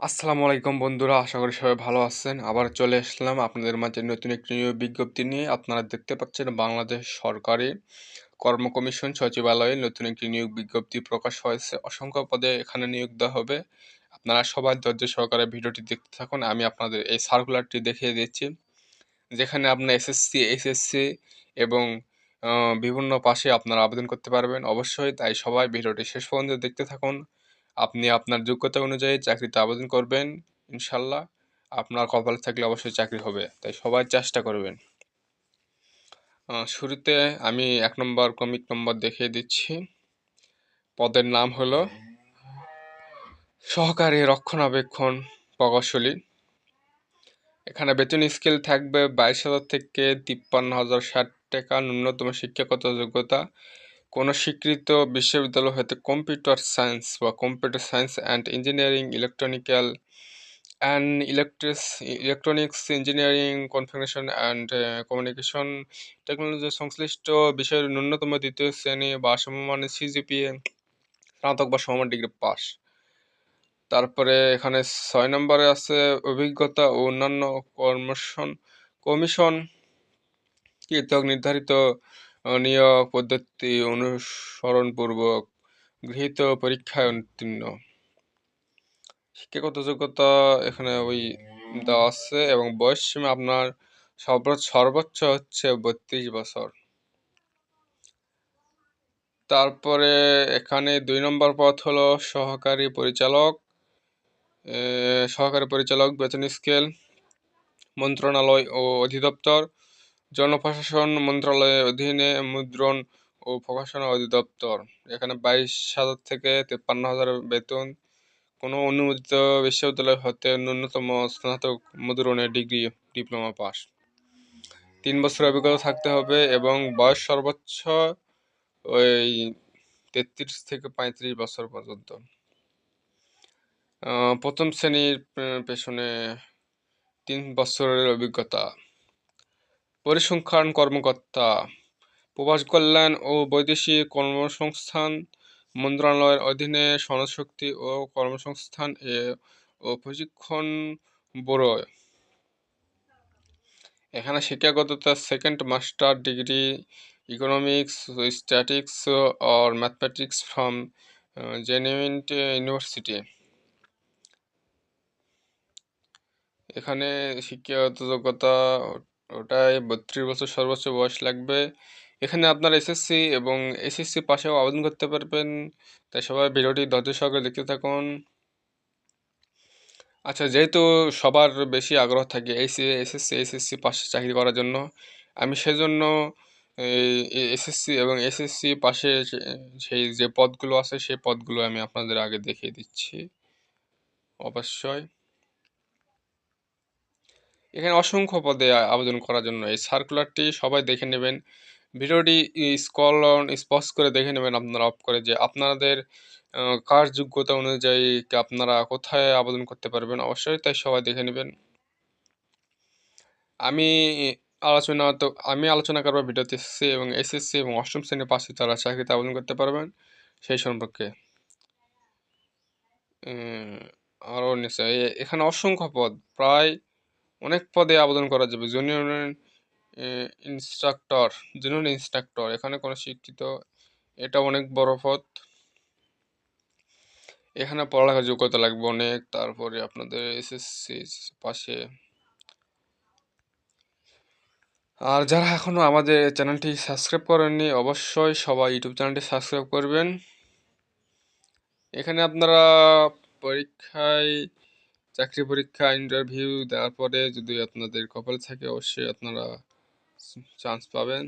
আসসালামু আলাইকুম বন্ধুরা, আশা করি সবাই ভালো আছেন। আবার চলে আসলাম আপনাদের মাঝে নতুন একটি নিয়োগ বিজ্ঞপ্তি নিয়ে। আপনারা দেখতে পাচ্ছেন বাংলাদেশ সরকারি কর্ম কমিশন সচিবালয়ে নতুন একটি নিয়োগ বিজ্ঞপ্তি প্রকাশ হয়েছে। অসংখ্য পদে এখানে নিয়োগ দেওয়া হবে। আপনারা সবাই ধৈর্য সহকারে ভিডিওটি দেখতে থাকুন। আমি আপনাদের এই সার্কুলারটি দেখিয়ে দিচ্ছি। যেখানে আপনার এসএসসি এসএসসি এবং বিভিন্ন পাশে আপনারা আবেদন করতে পারবেন। অবশ্যই তাই সবাই ভিডিওটি শেষ পর্যন্ত দেখতে থাকুন। আপনি আপনার যোগ্যতা অনুযায়ী চাকরিতে আবেদন করবেন, ইনশাল্লাহ। আপনার কপালে থাকলে অবশ্যই চাকরি হবে, তাই সবাই চেষ্টা করবেন। শুরুতে আমি এক নম্বর ক্রমিক নম্বর দেখিয়ে দিচ্ছি। পদের নাম হলো সহকারী রক্ষণাবেক্ষণ প্রকৌশলী। এখানে বেতন স্কেল থাকবে বাইশ হাজার থেকে তিপ্পান্ন হাজার ষাট টাকা, ন্যূনতম শিক্ষাগত যোগ্যতা কোনো স্বীকৃত বিশ্ববিদ্যালয় হতে কম্পিউটার সায়েন্স বা computer science and engineering, electronical and electrics electronics engineering, configuration and communication technology সংশ্লিষ্ট বিষয়ের ন্যূনতম দ্বিতীয় শ্রেণি বা সমমানের সিজিপিএ স্নাতক বা সমমান ডিগ্রি পাস। তারপরে এখানে ছয় নম্বরে আছে অভিজ্ঞতা ও অন্যান্য কর্মশন কমিশন কৃতক নির্ধারিত নিয়োগ পদ্ধতি অনুসরণপূর্বক গৃহীত পরীক্ষায় উত্তীর্ণ। শিক্ষাগত যোগ্যতা এখানে ওই দেওয়া আছে এবং বয়স সীমা আপনার সর্বোচ্চ হচ্ছে বত্রিশ বছর। তারপরে এখানে দুই নম্বর পথ হলো সহকারী পরিচালক সহকারী পরিচালক, বেতন স্কেল, মন্ত্রণালয় ও অধিদপ্তর। জনপ্রশাসন মন্ত্রণালয়ের অধীনে মুদ্রণ ও প্রকাশনা অধিদপ্তর। এখানে বাইশ হাজার থেকে তেপ্পান্ন হাজার বেতন। কোনো অনুমোদিত বিশ্ববিদ্যালয় হতে ন্যূনতম স্নাতক মুদ্রণের ডিগ্রি, ডিপ্লোমা পাস। তিন বছর অভিজ্ঞতা থাকতে হবে এবং বয়স সর্বোচ্চ ওই তেত্রিশ থেকে পঁয়ত্রিশ বছর পর্যন্ত। প্রথম শ্রেণির পেছনে তিন বছরের অভিজ্ঞতা। পরিসংখ্যান কর্মকর্তা প্রবাস কল্যাণ ও বৈদেশিক কর্মসংস্থান মন্ত্রণালয়ের অধীনে শ্রমশক্তি ও কর্মসংস্থান এ ও প্রশিক্ষণ ব্যুরো এখানে শিক্ষাগততা second master degree, economics, statics or mathematics from genuine university. এখানে শিক্ষাগত যোগ্যতা ওটাই বত্রিশ বছর সর্বোচ্চ বয়স লাগবে। এখানে আপনার এসএসসি এবং এসএসসি পাশেও আবেদন করতে পারবেন। তাই সবাই ভিডিওটি ধৈর্য সহকারে দেখতে থাকুন। আচ্ছা যেহেতু সবার বেশি আগ্রহ থাকে এসি এসএসসি এসএসসি পাশে চাকরি করার জন্য, আমি সেজন্য এসএসসি এবং এসএসসি পাশে সেই যে পদগুলো আছে, সেই পদগুলো আমি আপনাদের আগে দেখিয়ে দিচ্ছি। অবশ্যই। এখানে অসংখ্য পদে আবেদন করার জন্য এই সার্কুলারটি সবাই দেখে নেবেন। ভিডিওটি স্কল স্পষ্ট করে দেখে নেবেন আপনারা অফ করে যে আপনাদের কার যোগ্যতা অনুযায়ী আপনারা কোথায় আবেদন করতে পারবেন অবশ্যই তাই সবাই দেখে নেবেন। আমি আলোচনা তো, আমি আলোচনা করব ভিডিওতে এসএসসি এবং এসএসসি এবং অষ্টম শ্রেণির পাশে তারা চাকরিতে আবেদন করতে পারবেন, সেই সম্পর্কে। আরও নিচে এ- এখানে অসংখ্য পদ, প্রায় অনেক পদে আবেদন করা যাবে। জুনিয়র ইনস্ট্রাক্টর জুনিয়র ইনস্ট্রাক্টর এখানে কোনো শিক্ষিত, এটা অনেক বড় পদ। এখানে পড়ালেখার যোগ্যতা লাগবে অনেক, তারপরে আপনাদের এসএসসি পাশে। আর যারা এখনও আমাদের চ্যানেলটি সাবস্ক্রাইব করেননি, অবশ্যই সবাই ইউটিউব চ্যানেলটি সাবস্ক্রাইব করবেন। এখানে আপনারা পরীক্ষায় চাকরি পরীক্ষা ইন্টারভিউ দেওয়ার পরে যদি আপনাদের কপাল থাকে অবশ্যই আপনারা চান্স পাবেন।